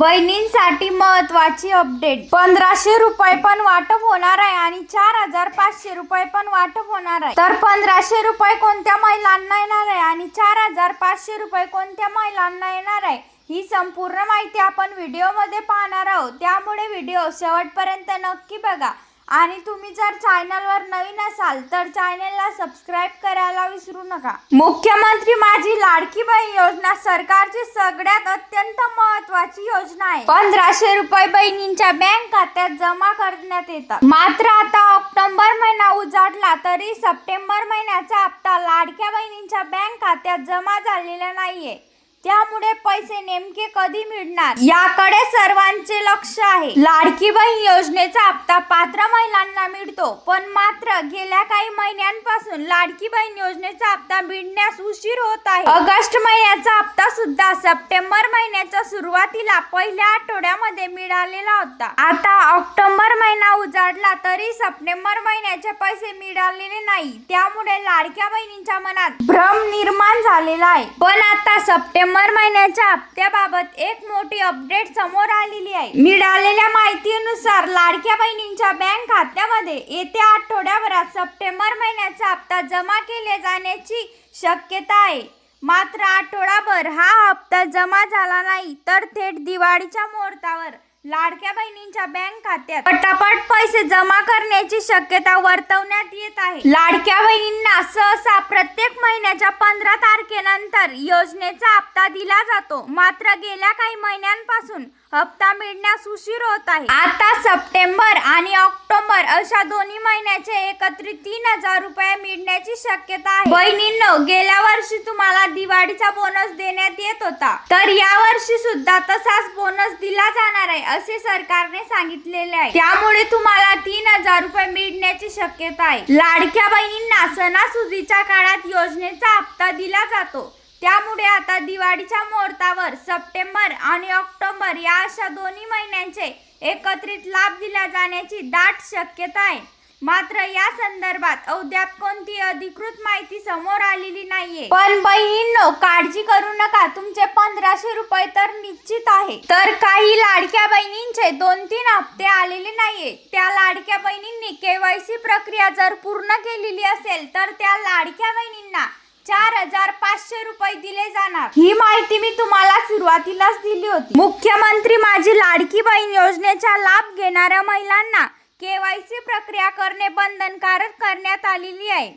बहिणींसाठी महत्वाची अपडेट पंधराशे रुपये पण वाटप होणार आहे आणि चार हजार पाचशे रुपये पण वाटप होणार आहे. तर पंधराशे रुपये कोणत्या महिलांना येणार आहे आणि चार हजार पाचशे रुपये कोणत्या महिलांना येणार आहे ही संपूर्ण माहिती आपण व्हिडिओमध्ये पाहणार आहोत. त्यामुळे व्हिडिओ शेवटपर्यंत नक्की बघा. आणि तुम्ही जर चॅनलवर नवीन असाल तर चॅनलला सबस्क्राईब करायला विसरू नका. मुख्यमंत्री माझी लाडकी बहीण योजना सरकारची सगळ्यात अत्यंत महत्वाची योजना आहे. पंधराशे रुपये बहिणींच्या बँक खात्यात जमा करण्यात येतात मात्र आता ऑक्टोबर महिना उजाडला तरी सप्टेंबर महिन्याचा हप्ता लाडक्या बहिणींच्या बँक खात्यात जमा झालेला नाहीये. त्यामुळे पैसे नेमके कधी मिळणार? याकडे सर्वांचे लक्ष आहे. लाडकी बहीण योजनेचा हप्ता पात्र महिलांना मिळतो पण मात्र गेल्या काही महिन्यांपासून लाडकी बहीण योजनेचा हप्ता मिळण्यास उशीर होत आहे. ऑगस्ट महिन्याचा हप्ता सुद्धा सप्टेंबर महिन्याच्या सुरुवातीला पहिल्या आठवड्यामध्ये मिळालेला होता. आता ऑक्टोबर महिना उजाडला तरी सप्टेंबर महिन्याचे पैसे मिळालेले नाही. त्यामुळे लाडक्या बहिणींच्या मनात भ्रम निर्माण झालेला आहे. पण आता सप्टेंबर महिन्याच्या हप्त्याबाबत एक मोठी अपडेट समोर आलेली आहे. मिळालेल्या माहितीनुसार लाडक्या बहिणींच्या बँक खात्यामध्ये येत्या आठवड्याभरात सप्टेंबर महिन्याचा हप्ता जमा केले जाण्याची शक्यता आहे. मात्र आठवडाभर हा हप्ता जमा झाला नाही तर थेट दिवाळीच्या मुहूर्तावर लाडक्या बहिणींच्या बँक खात्यात पटापट पैसे जमा करण्याची शक्यता वर्तवण्यात येत आहे. लाडक्या बहिणींना सहसा प्रत्येक महिन्याच्या पंधरा तारखेनंतर योजनेचा हप्ता दिला जातो. मात्र गेल्या काही महिन्यांपासून हप्ता मिळण्यास उशीर होत आहे. आता सप्टेंबर आणि ऑक्टोबर अशा दोन्ही महिन्याचे एकत्रित तीन हजार रुपये मिळण्याची शक्यता आहे. बहिणींनो गेल्या वर्षी तुम्हाला दिवाळीचा बोनस देण्यात येत होता. तर या वर्षी सुद्धा तसाच बोनस दिला जाणार आहे असे सरकारने सांगितलेले आहे. त्यामुळे तुम्हाला तीन हजार रुपये मिळण्याची शक्यता आहे. लाडक्या बहिणींना सणासुदीच्या काळात योजनेचा हप्ता दिला जातो. त्यामुळे आता दिवाळीच्या मुहूर्तावर सप्टेंबर आणि ऑक्टोबर या अशा दोन्ही महिन्यांचे एकत्रित लाभ दिला जाण्याची दाट शक्यता आहे. मात्र या संदर्भात अद्याप कोणती अधिकृत माहिती समोर आलेली नाहीये. पण बहिणींनो काळजी करू नका. तुमचे पंधराशे रुपये तर निश्चित आहे. तर काही लाडक्या बहिणींचे दोन तीन हप्ते आलेले नाहीये. त्या लाडक्या बहिणींनी केवायसी प्रक्रिया जर पूर्ण केलेली असेल तर त्या लाडक्या बहिणींना चार हजार पाचशे रुपये दिले जाणार. ही माहिती मी तुम्हाला सुरुवातीलाच दिली होती. मुख्यमंत्री माझी लाडकी बहीण योजनेचा लाभ घेणाऱ्या महिलांना केवायसी प्रक्रिया करणे बंधनकारक करण्यात आलेली आहे.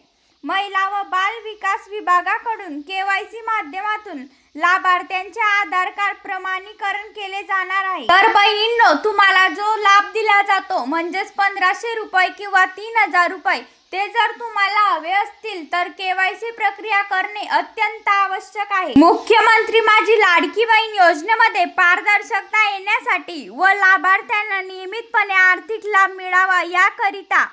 महिला व बाल विकास विभागाकडून केवायसी माध्यमातून लाभार्थ्यांचे आधार कार्ड प्रमाणीकरण केले जाणार आहे. तर बहिणींनो तुम्हाला जो लाभ दिला जातो म्हणजेच पंधराशे रुपये किंवा तीन हजार रुपये ते जर तुम्हाला हवे असतील तर केवायसी प्रक्रिया करणे अत्यंत आवश्यक आहे. मुख्यमंत्री माझी लाडकी बहीण योजनेमध्ये पारदर्शकता येण्यासाठी व लाभार्थ्यांना नियमितपणे आर्थिक लाभ मिळावा याकरिता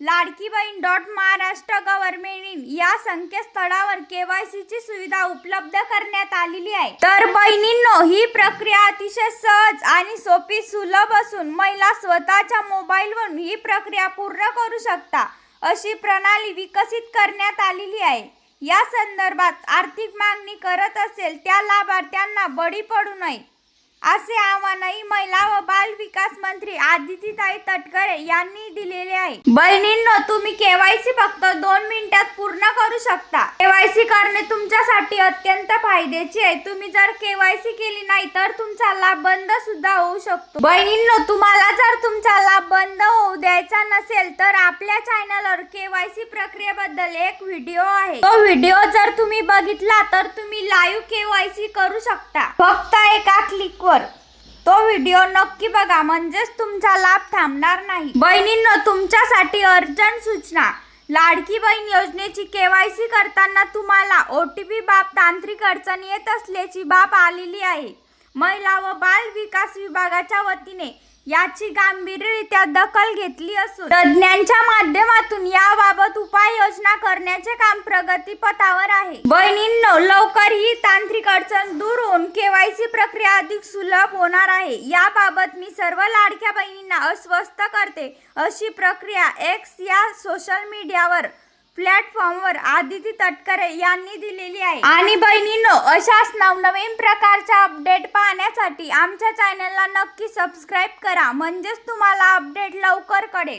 Ladki Bahin dot Maharashtra government in या संकेतस्थळावर के वाय सीची सुविधा उपलब्ध करण्यात आलेली आहे. तर बहिणींनो ही प्रक्रिया अतिशय सहज आणि सोपी सुलभ असून महिला स्वतःच्या मोबाईलवरून ही प्रक्रिया पूर्ण करू शकता. अशी प्रणाली विकसित करण्यात आलेली आहे. या संदर्भात आर्थिक मागणी करत असेल त्या लाभार्थ्यांना बळी पडू नये. असे आव्हानही महिला व बाल विकास मंत्री आदितीताई तटकरे यांनी दिलेले आहे. बहिणींनो तुम्ही केवायसी फक्त दोन मिनिटात पूर्ण करू शकता. केवायसी करणे तुमच्यासाठी अत्यंत फायद्याचे आहे. तुम्ही जर केवायसी केली नाही तर तुमचा लाभ बंद सुद्धा होऊ शकतो. बहिणींनो तुम्हाला जर तुमचा लाभ बंद होऊ द्यायचा नसेल तर आपल्या चॅनलवर केवायसी प्रक्रियेबद्दल एक व्हिडिओ आहे. तो व्हिडिओ जर तुम्ही बघितला तर तुम्ही लाईव्ह केवायसी करू शकता. फक्त एका क्लिकवर. तो व्हिडिओ नक्की बघा म्हणजेच तुमचा लाभ थांबणार नाही. बहिणींनो तुमच्यासाठी अर्जंट सूचना. लाडकी बहीण योजनेची केवायसी करताना तुम्हाला ओ टी पी बाब तांत्रिक अडचण येत असल्याची बाब आलेली आहे. महिला व बाल विकास विभागाच्या वतीने याची गांभीर्यरित्या दखल घेतली असून तज्ज्ञांच्या माध्यमातून याबाबत उपाययोजना करण्याचे काम प्रगतीपथावर आहे. बहिणींनो लवकर ही तांत्रिक अडचण दूर होऊन केवायसी प्रक्रिया अधिक सुलभ होणार आहे. याबाबत मी सर्व लाडक्या बहिणींना अस्वस्थ करते अशी प्रक्रिया एक्स या सोशल मीडियावर प्लॅटफॉर्मवर आदिती तटकरे यांनी दिलेली आहे. आणि बहिणींनो अशाच नवनवीन प्रकारच्या अपडेट पाहण्यासाठी आमच्या चॅनलला नक्की सबस्क्राईब करा. म्हणजेच तुम्हाला अपडेट लवकर कळेल.